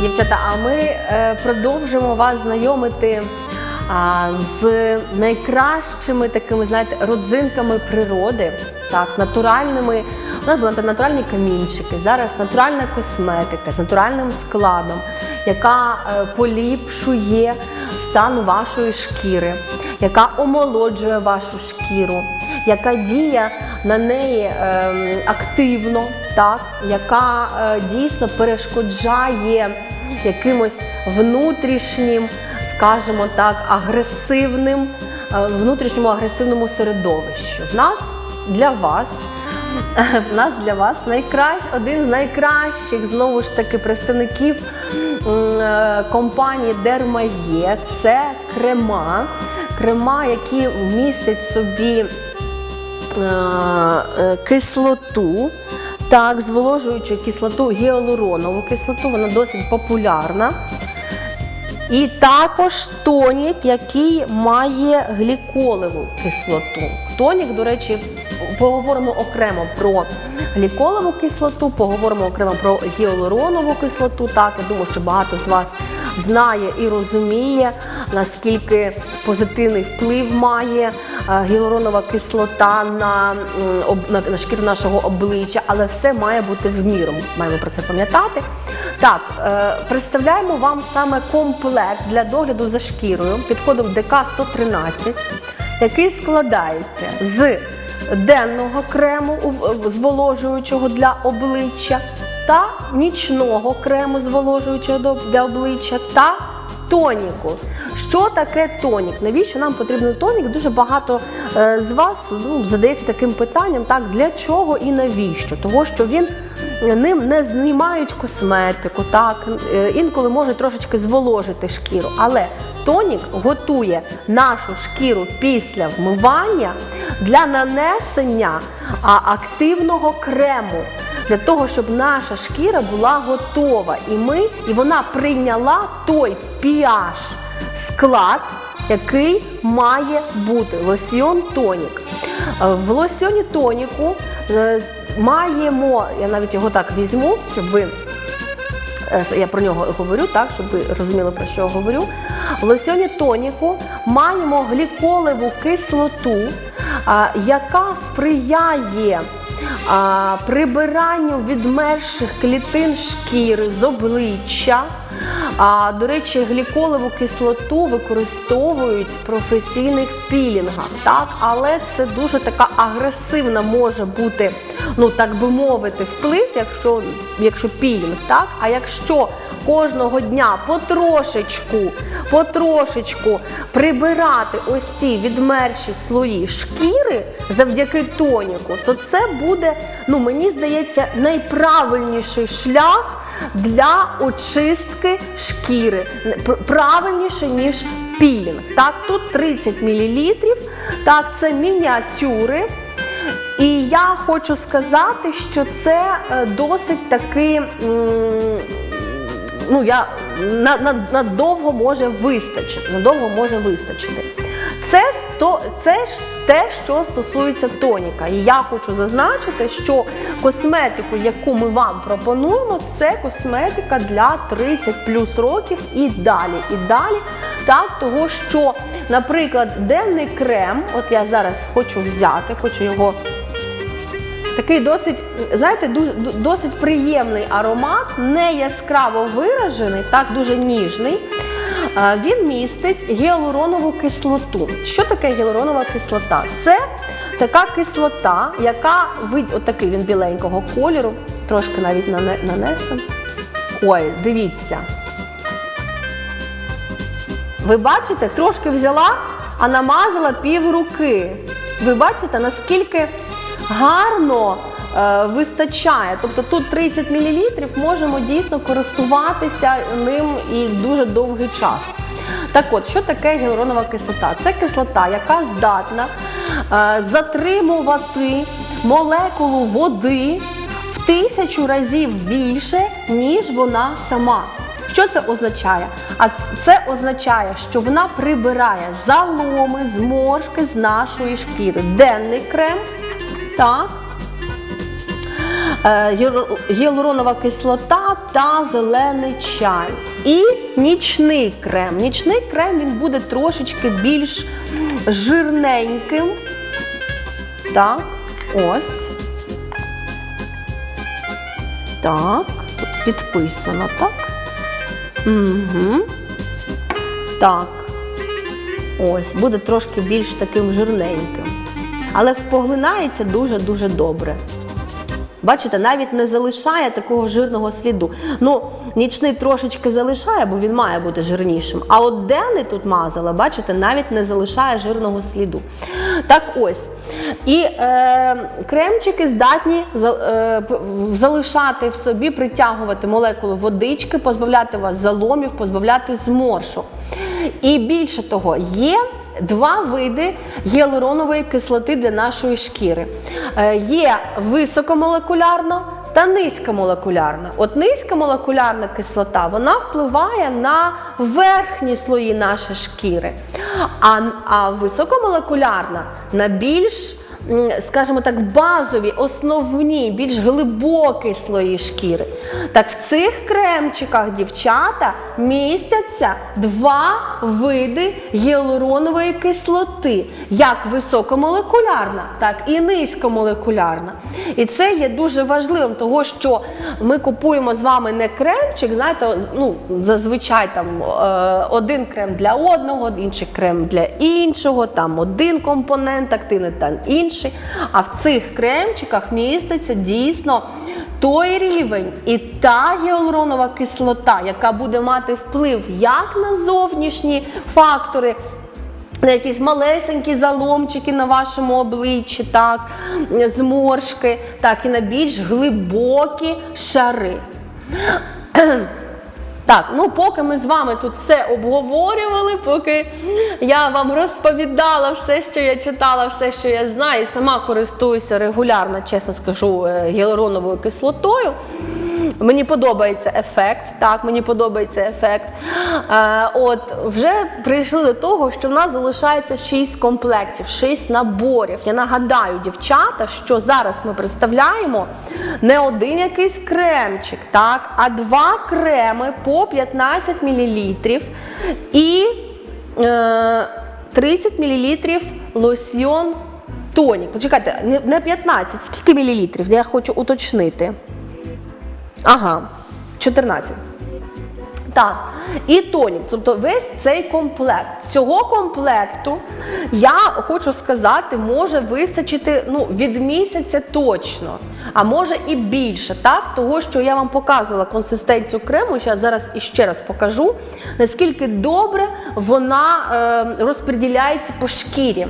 Дівчата, а ми е, продовжимо вас знайомити з найкращими такими, знаєте, родзинками природи, так, натуральними. У нас були натуральні камінчики, зараз натуральна косметика з натуральним складом, яка е, поліпшує стан вашої шкіри, яка омолоджує вашу шкіру, яка діє на неї ем, активно, так, яка е, дійсно перешкоджає якимось внутрішнім, скажімо так, агресивним, е, внутрішньому агресивному середовищу. В нас для вас. В нас для вас найкращ, один з найкращих знову ж таки представників е, компанії Дермає це крема. Крема, які містять собі е, кислоту, так, зволожуючу кислоту, гіалуронову кислоту, вона досить популярна. І також тонік, який має гліколеву кислоту. Тонік, до речі, поговоримо окремо про гліколеву кислоту, поговоримо окремо про гіалуронову кислоту. Так, я думаю, що багато з вас знає і розуміє, наскільки позитивний вплив має е, гіалуронова кислота на, на, на шкіру нашого обличчя, але все має бути в міру. Маємо про це пам'ятати. Так, е, представляємо вам саме комплект для догляду за шкірою під кодом ДК-113, який складається з денного крему зволожуючого для обличчя та нічного крему зволожуючого для обличчя та тоніку. Що таке тонік? Навіщо нам потрібен тонік? Дуже багато е, з вас ну, задається таким питанням, так для чого і навіщо? Того, що він ним не знімають косметику, так е, інколи може трошечки зволожити шкіру, але тонік готує нашу шкіру після вмивання для нанесення активного крему. Для того, щоб наша шкіра була готова, і ми, і вона прийняла той pH склад, який має бути лосьйон тонік. В лосьйоні тоніку е, маємо, я навіть його так візьму, щоб ви Е, я про нього говорю, так, щоб ви розуміли, про що я говорю. В лосьоні тоніку маємо гліколеву кислоту, яка сприяє прибиранню відмерших клітин шкіри з обличчя. А, до речі, гліколеву кислоту використовують в професійних пілінгах, так? але це дуже така агресивна може бути, ну так би мовити, вплив, якщо, якщо пілінг, так? А якщо кожного дня потрошечку, потрошечку прибирати ось ці відмерші слої шкіри завдяки тоніку, то це буде, ну мені здається, найправильніший шлях для очистки шкіри. Пр- Правильніше, ніж пілінг. Так, тут 30 мл, так, це мініатюри. І я хочу сказати, що це е, досить таки. Ну, я на, на, надовго може вистачити. Надовго може вистачити. Це, сто, це ж те, що стосується тоніка. І я хочу зазначити, що косметику, яку ми вам пропонуємо, це косметика для 30 плюс років і далі. І далі. Так, того, що, наприклад, денний крем, от я зараз хочу взяти, хочу його Такий досить, знаєте, дуже досить приємний аромат, не яскраво виражений, так дуже ніжний. Він містить гіалуронову кислоту. Що таке гіалуронова кислота? Це така кислота, яка отакий він біленького кольору, трошки навіть нане- нанесем. Ой, дивіться. Ви бачите, трошки взяла, а намазала пів руки. Ви бачите, наскільки гарно е, вистачає. Тобто тут 30 мл можемо дійсно користуватися ним і дуже довгий час. Так от, що таке гіалуронова кислота? Це кислота, яка здатна е, затримувати молекулу води в тисячу разів більше, ніж вона сама. Що це означає? А це означає, що вона прибирає заломи, зморшки з нашої шкіри. Денний крем, так. е, гіалуронова кислота та зелений чай. І нічний крем. Нічний крем він буде трошечки більш жирненьким. Так, ось. Так, тут підписано, так? Угу. Так. Ось, буде трошки більш таким жирненьким. Але поглинається дуже-дуже добре. Бачите, навіть не залишає такого жирного сліду. Ну, нічний трошечки залишає, бо він має бути жирнішим. А от денний тут мазала, бачите, навіть не залишає жирного сліду. Так ось. І е, кремчики здатні е, залишати в собі, притягувати молекулу водички, позбавляти вас заломів, позбавляти зморшок. І більше того, є два види гіалуронової кислоти для нашої шкіри. Е, Є високомолекулярна та низькомолекулярна. От низькомолекулярна кислота вона впливає на верхні слої нашої шкіри, а, а високомолекулярна на більш скажімо так, базові, основні, більш глибокі слої шкіри. Так в цих кремчиках, дівчата, містяться два види гіалуронової кислоти, як високомолекулярна, так і низькомолекулярна. І це є дуже важливим, того що ми купуємо з вами не кремчик, знаєте, ну, зазвичай там е, один крем для одного, інший крем для іншого, там один компонент активний, там інший. А в цих кремчиках міститься дійсно той рівень і та гіалуронова кислота, яка буде мати вплив як на зовнішні фактори. На якісь малесенькі заломчики на вашому обличчі, так, зморшки, так і на більш глибокі шари. Так, ну поки ми з вами тут все обговорювали, поки я вам розповідала все, що я читала, все, що я знаю, і сама користуюся регулярно, чесно скажу, е, гіалуроновою кислотою. Мені подобається ефект. Так, мені подобається ефект. Е, от вже прийшли до того, що в нас залишається 6 комплектів, 6 наборів. Я нагадаю, дівчата, що зараз ми представляємо не один якийсь кремчик, так, а два креми по 15 мл і е, 30 мл лосьйон тонік. Почекайте, не- не 15, скільки мілілітрів? Я хочу уточнити. Ага, 14. Так, і тонік, тобто весь цей комплект. Цього комплекту, я хочу сказати, може вистачити ну, від місяця точно, а може і більше, так? Того, що я вам показувала консистенцію крему, я зараз іще раз покажу, наскільки добре вона е, розподіляється по шкірі.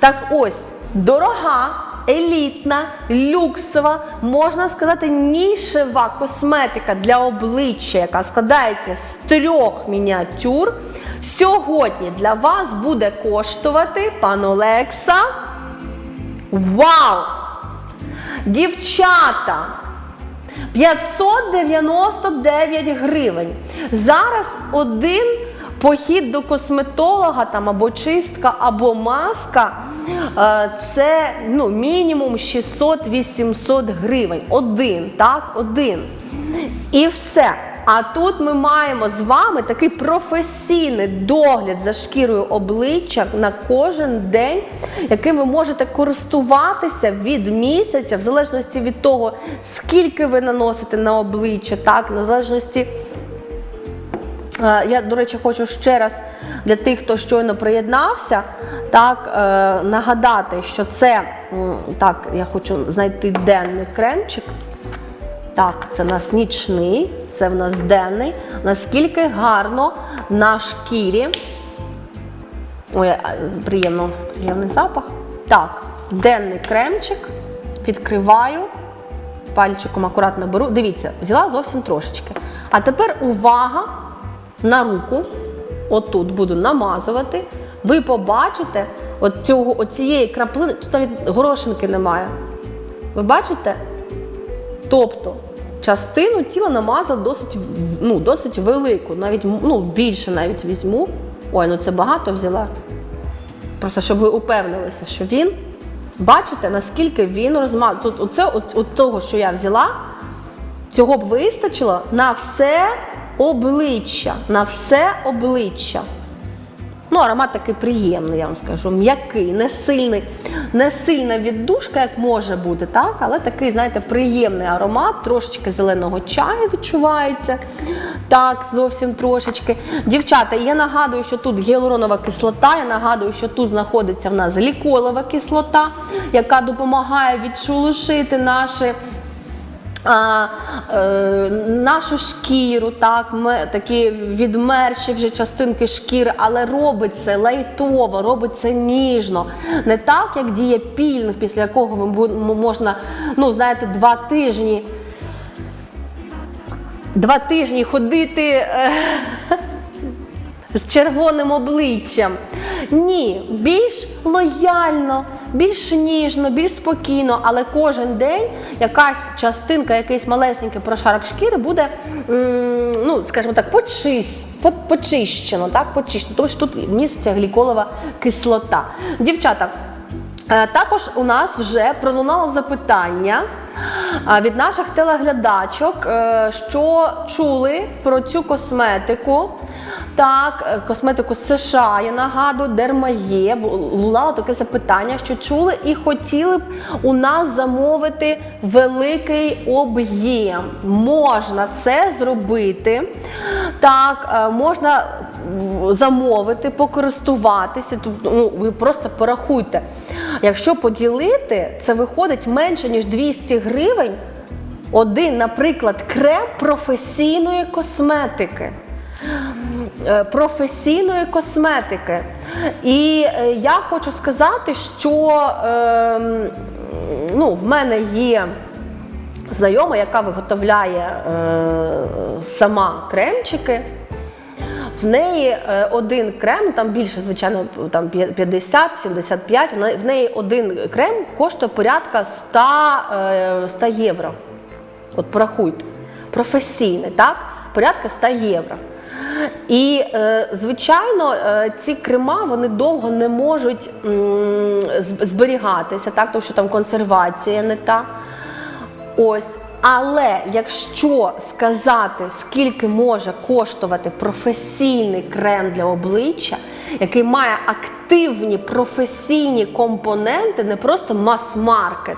Так ось, дорога елітна, люксова, можна сказати, нішева косметика для обличчя, яка складається з трьох мініатюр. Сьогодні для вас буде коштувати пан Олекса. Вау! Дівчата! 599 гривень. Зараз один похід до косметолога там або чистка, або маска е, це ну, мінімум 600-800 гривень. Один, так, один. І все. А тут ми маємо з вами такий професійний догляд за шкірою обличчя на кожен день, яким ви можете користуватися від місяця, в залежності від того, скільки ви наносите на обличчя, так, в залежності. Е, Я, до речі, хочу ще раз для тих, хто щойно приєднався, так, е, нагадати, що це так, я хочу знайти денний кремчик. Так, це в нас нічний, це в нас денний. Наскільки гарно на шкірі. Ой, приємно, приємний запах. Так, денний кремчик. Відкриваю. Пальчиком акуратно беру. Дивіться, взяла зовсім трошечки. А тепер увага на руку. Отут буду намазувати. Ви побачите от цього, оцієї краплини, тут навіть горошинки немає. Ви бачите? Тобто частину тіла намазала досить, ну, досить велику, навіть ну, більше навіть візьму. Ой, ну це багато взяла. Просто щоб ви упевнилися, що він Бачите, наскільки він розмазує. Тут оце, от, от того, що я взяла, цього б вистачило на все обличчя. На все обличчя. Ну, аромат такий приємний, я вам скажу. М'який, не сильний, не сильна віддушка, як може бути, так? але такий, знаєте, приємний аромат, трошечки зеленого чаю відчувається. Так, зовсім трошечки. Дівчата, я нагадую, що тут гіалуронова кислота. Я нагадую, що тут знаходиться в нас гліколова кислота, яка допомагає відшелушити наші е, нашу шкіру, так, ми, такі відмерші вже частинки шкіри, але робить це лайтово, робить це ніжно. Не так, як діє пільник, після якого ми можна, ну, знаєте, два тижні. Два тижні ходити е, з червоним обличчям. Ні, більш лояльно, більш ніжно, більш спокійно, але кожен день якась частинка, якийсь малесенький прошарок шкіри буде, ну, скажімо так, почис- по- почищено, так, почищено, тому що тут міститься гліколова кислота. Дівчата, Е, Також у нас вже пролунало запитання е, від наших телеглядачок, е, що чули про цю косметику. Так, е, косметику США, я нагадую, Дермає. Лунало таке запитання, що чули і хотіли б у нас замовити великий об'єм. Можна це зробити. Так, е, можна замовити, покористуватися. Тобто, ну, ви просто порахуйте. Якщо поділити, це виходить менше, ніж 200 гривень. Один, наприклад, крем професійної косметики. Е, Професійної косметики. І е, я хочу сказати, що е, ну, в мене є знайома, яка виготовляє е, сама кремчики. В неї один крем, там більше, звичайно, там 50-75, в неї один крем коштує порядка 100, е, 100 євро. От порахуйте. Професійний, так? Порядка 100 євро. І, е, звичайно, е, ці крема вони довго не можуть зберігатися, так? тому що там консервація не та. Ось. Але якщо сказати, скільки може коштувати професійний крем для обличчя, який має активні професійні компоненти, не просто мас-маркет,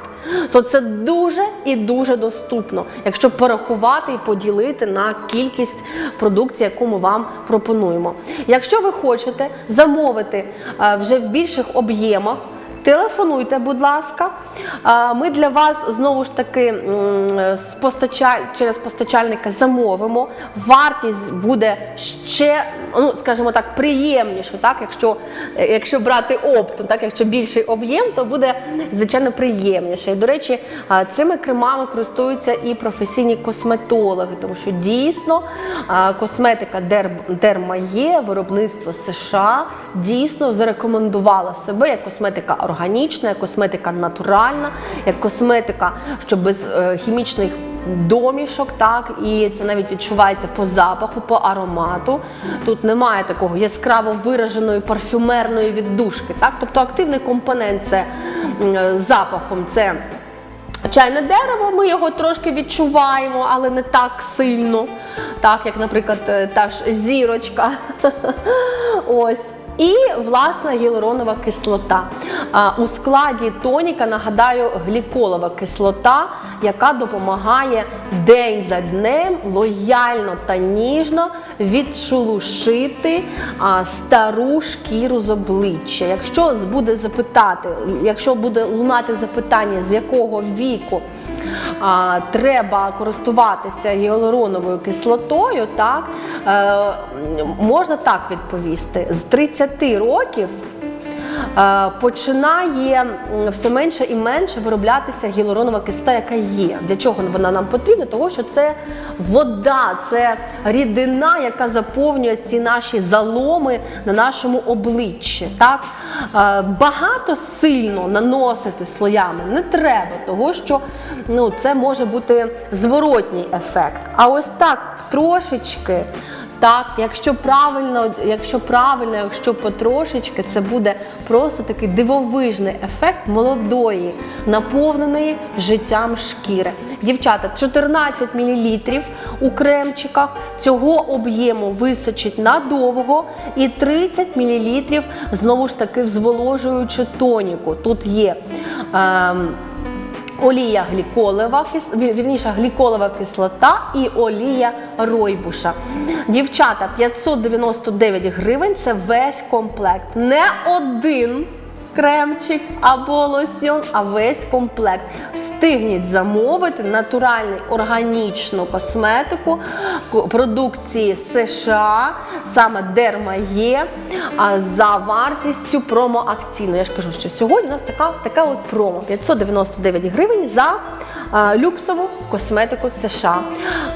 то це дуже і дуже доступно, якщо порахувати і поділити на кількість продукції, яку ми вам пропонуємо. Якщо ви хочете замовити е, вже в більших об'ємах, Телефонуйте, будь ласка. Ми для вас знову ж таки через постачальника замовимо. Вартість буде ще, ну скажімо так, приємніше, так? Якщо, якщо брати оптом, так? якщо більший об'єм, то буде звичайно приємніше. І, до речі, цими кремами користуються і професійні косметологи, тому що дійсно косметика Дер- Дермає, виробництво США дійсно зарекомендувала себе як косметика органічна, як косметика натуральна, як косметика, що без е, хімічних домішок, так і це навіть відчувається по запаху, по аромату. Тут немає такого яскраво вираженої парфюмерної віддушки. Так, тобто активний компонент це е, запахом. Це Чайне дерево, ми його трошки відчуваємо, але не так сильно, так як, наприклад, е, та ж зірочка. Ось. І власна гіалуронова кислота. У складі тоніка, нагадаю, гліколова кислота, яка допомагає день за днем лояльно та ніжно відшелушити стару шкіру з обличчя. Якщо буде запитати, якщо буде лунати запитання, з якого віку треба користуватися гіалуроновою кислотою, так е, можна так відповісти: з 30 років. Е, Починає все менше і менше вироблятися гіалуронова кислота, яка є. Для чого вона нам потрібна? Тому що це вода, це рідина, яка заповнює ці наші заломи на нашому обличчі. Так? Е, Багато сильно наносити слоями не треба, того що ну, це може бути зворотній ефект. А ось так трошечки. Так, якщо правильно, якщо правильно, якщо потрошечки, це буде просто такий дивовижний ефект молодої, наповненої життям шкіри. Дівчата, 14 мл у кремчиках. Цього об'єму вистачить надовго і 30 мл знову ж таки в зволожуючу тоніку. Тут є. Ем, Олія гліколева, вірніше, гліколева кислота і олія ройбуша. Дівчата, 599 гривень це весь комплект. Не один кремчик або лосьон, а весь комплект. Встигніть замовити натуральну органічну косметику продукції США, саме Дермає, а за вартістю промоакційно. Я ж кажу, що сьогодні у нас така, така от промо 599 гривень за люксову косметику США.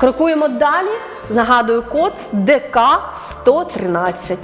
Крокуємо далі. Нагадую код ДК 113.